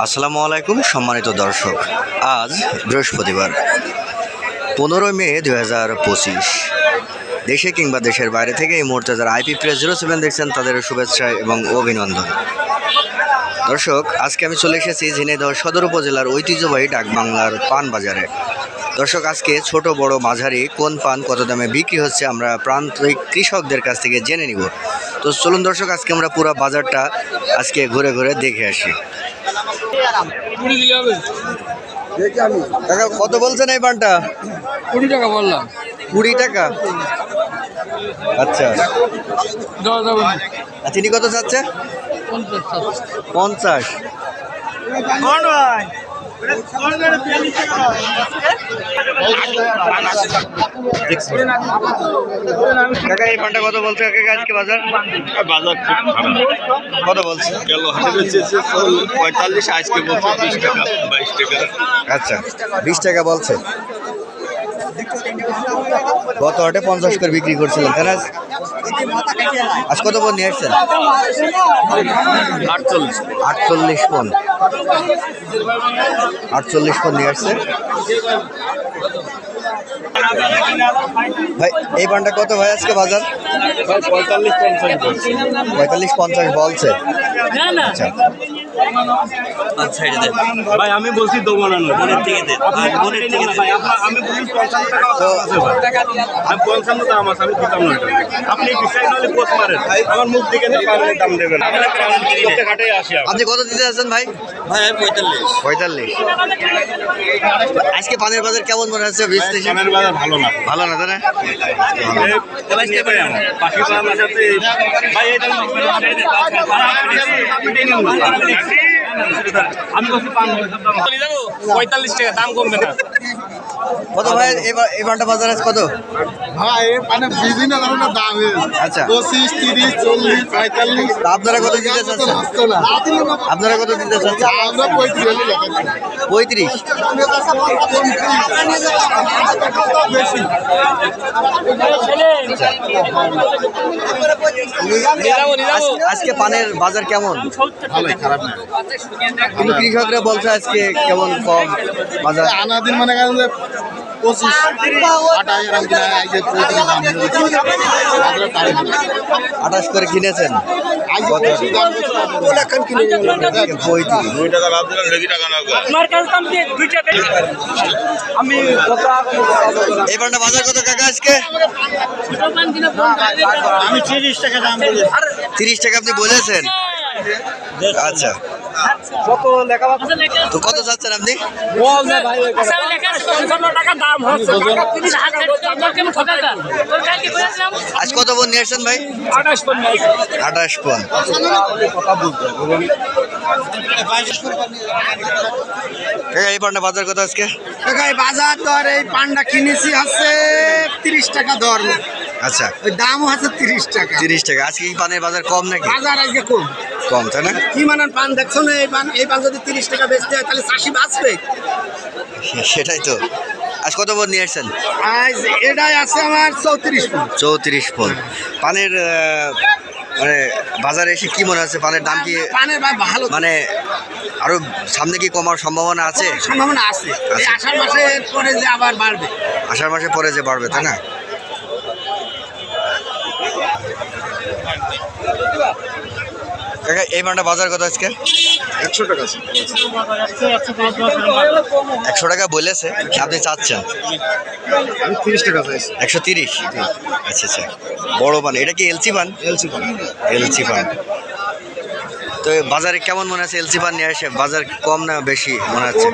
আসসালামু আলাইকুম, সম্মানিত দর্শক। আজ বৃহস্পতিবার পনেরোই মে দু হাজার পঁচিশ। দেশে কিংবা দেশের বাইরে থেকে এই মুহূর্তে যারা আইপি প্রেস জিরো সেভেন দেখছেন, তাদের শুভেচ্ছা এবং অভিনন্দন। দর্শক, আজকে আমি চলে এসেছি ঝিনাইদহ সদর উপজেলার ঐতিহ্যবাহী ডাকবাংলার পান বাজারে দর্শক, আজকে ছোট, বড়, মাঝারি, কোন পান কত দামে বিক্রি হচ্ছে আমরা প্রান্তিক কৃষকদের কাছ থেকে জেনে নিব। তো চলুন দর্শক, আজকে আমরা পুরো বাজারটা আজকে ঘুরে ঘুরে দেখে আসি। কুড়ি দিলে হবে। কাকা কত বলছেন এই পানটা? কুড়ি টাকা বললাম। কুড়ি টাকা? আচ্ছা। আর চিনি কত চাচ্ছে? পঞ্চাশ পঞ্চাশ। কাকা এই পানটা কত বলছে কাকা আজকে বাজার? বাজার খুব কত বলছে? গেল পঁয়তাল্লিশ আজকে বলছে বিশ টাকা বাইশ টাকা। আচ্ছা বিশ টাকা বলছে। গত হাটে পঞ্চাশ করে বিক্রি করছিলেন তাই আজ কত বোন নিয়ে আসছেন? আটচল্লিশ। আটচল্লিশ ফোন আটচল্লিশ বোন নিয়ে আসছে। ভাই এই পানটা কত ভাই আজকে বাজার? পঁয়তাল্লিশ পঞ্চাশ বলছে। পঁয়তাল্লিশ পঞ্চাশ বলছে আচ্ছা। ভাই আমি বলছি দেবো মনের থেকে দে মনের থেকে ভাই আমি বলছি টাকা তো আছে ভাই। আমি পঞ্চান্ন দাম আছে আমি দিতাম না আপনি বিশ্বাস নাহলে পোষ মারেন। আমার মুখ দিকে দাম দেবেন। আপনি কত দিতে আছেন ভাই? ভাই পঁয়তাল্লিশ। পঁয়তাল্লিশ। আজকে পানের বাজার কেমন মনে হচ্ছে বিশ বাজার ভালো না। ভালো না এটা আমি পঁয়তাল্লিশ টাকা দাম কমবে না। কত ভাই? এবার এই পানটা বাজার আছে কত? ভাই মানে বিভিন্ন ধরনের দাম আচ্ছা। পঁচিশ তিরিশ চল্লিশ পঁয়তাল্লিশ। আপনারা কত দিতে চাচ্ছেন? আপনারা কত দিতে চাচ্ছেন? আমরা পঁয়ত্রিশ পঁয়ত্রিশ। আজকে পানের বাজার কেমন? ভালোই খারাপ না। কিন্তু কৃষকরা বলছে আজকে কেমন কম বাজার? আনা দিন মনে পঁচিশ আঠাশ এরকম আঠাশ করে কিনেছেন? এই বাজার কত কাকা আজকে? আমি তিরিশ টাকা দাম তিরিশ টাকা আপনি বলেছেন? আচ্ছা। তো কত চাচ্ছেন আপনি টাকা দাম হচ্ছে আজ কত বোন নিয়ে আসছেন ভাই আঠাশ পন এই পানটা বাজার কত আজকে এই বাজার দর এই পান্ডা কিনেছি হচ্ছে তিরিশ টাকা দর আচ্ছা। ওই দামও হচ্ছে তিরিশ টাকা। তিরিশ টাকা। আজকে এই পানের বাজার কম নাকি? বাজার আজকে কম। কম তাই না? কি মানান পান দেখছ না? এই পান এই পান যদি তিরিশ টাকা বেচতে হয় তাহলে চাষি বাঁচবে? সেটাই তো। আজ কত বোন নিয়ে আসছেন? আজ এটাই আছে আমার চৌত্রিশ ফুট চৌত্রিশ ফোন পানের মানে বাজারে এসে কি মনে হচ্ছে? পানের দাম কি পানের ভালো। মানে আরও সামনে কি কমার সম্ভাবনা আছে? সম্ভাবনা আছে। আষাঢ় মাসে পরে যে আবার বাড়বে। আষাঢ় মাসে পরে যে বাড়বে তাই না? কাকা এই মানটা বাজার কত আজকে? একশো টাকা একশো টাকা বলেছে আপনি চাচ্ছেন? তিরিশ টাকা একশো তিরিশ? আচ্ছা আচ্ছা। বড় পান এটা কি এলসি পান এলসি পান এলসি পান তো বাজারে কেমন মনে আছে এলসি পান নিয়ে আসে বাজার কম না বেশি মনে হচ্ছে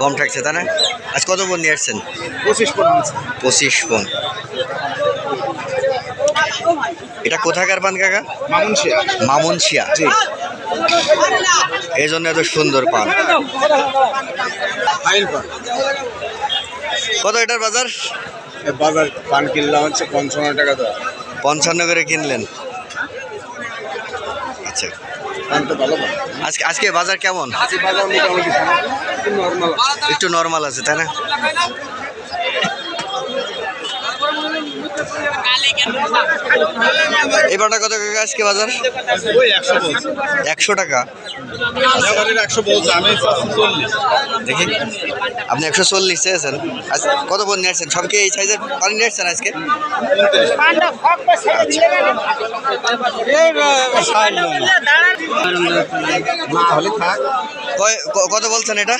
কম থাকছে তাই না? আজ কত পণ নিয়ে আসছেন? পঁচিশ পন পঁচিশ পণ। এটা কোথাকার পান কাকা? মামুনশিয়া। মামুনশিয়া জি। এই জন্য এত সুন্দর পান কত এটার বাজার? বাজার পান কিনলাম হচ্ছে পঞ্চান্ন টাকা দর। পঞ্চান্ন করে কিনলেন। আচ্ছা। তো আজকে আজকে বাজার কেমন? একটু নর্মাল আছে তাই না? এই পানটা কত কাকা আজকে বাজার? ওই একশো টাকা। দেখি। আপনি একশো চল্লিশ চেয়েছেন। আজ কত বোন নিয়ে আসছেন? সবকে এই সাইজের পানি নিয়ে আসছেন আজকে? কত বলছেন এটা?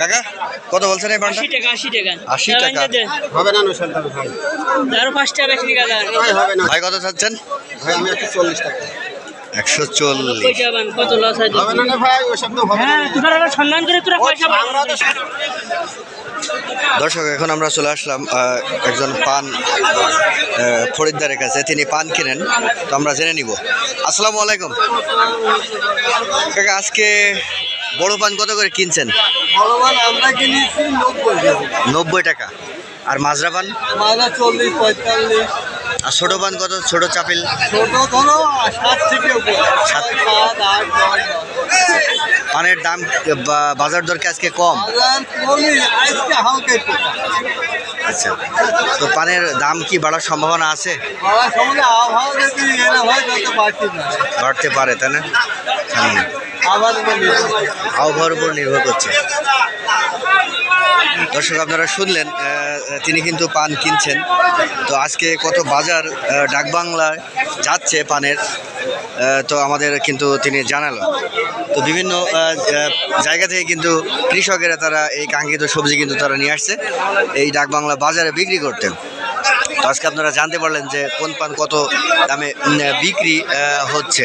কাকা কত বলছেন এই টাকা আশি টাকা। আশি টাকা। হবে না টাকা ভাই। আরও পাঁচ টাকা বেশি টাকা দেন ভাই হবে না। ভাই কত চাচ্ছেন? ভাই আমি একশো চল্লিশ টাকা। একশো চল্লিশ। কত লস হয় সম্মান করে তোরা পয়সা দর্শক এখন আমরা চলে আসলাম একজন পান আহ, খরিদ্দারের কাছে। তিনি পান কিনেন তো আমরা জেনে নিব। আসসালামু আলাইকুম। কাকা আজকে বড় পান কত করে কিনছেন? ভগবান আমরা কিনেছি নব্বই টাকা। আর মাজরা পান? মালা চল্লিশ পঁয়তাল্লিশ। আর ছোট পান কত? ছোটো চাপিল? ছোট ধরো সাত থেকে সাত। ছয়, সাত আট দশ পানের দাম বাজার দর কি আজকে কম? আচ্ছা। তো পানের দাম কি বাড়ার সম্ভাবনা আছে? বাড়তে পারে তাই না? আবহাওয়ার উপর নির্ভর করছে। দর্শক, আপনারা শুনলেন তিনি কিন্তু পান কিনছেন। তো আজকে কত বাজার ডাকবাংলায় যাচ্ছে পানের তো আমাদের কিন্তু তিনি জানালো তো বিভিন্ন জায়গা থেকে কিন্তু কৃষকেরা তারা এই কাঙ্ক্ষিত সবজি কিন্তু তারা নিয়ে আসছে, এই ডাকবাংলা বাজারে বিক্রি করতে। তো আজকে আপনারা জানতে পারলেন যে কোন পান কত দামে বিক্রি হচ্ছে।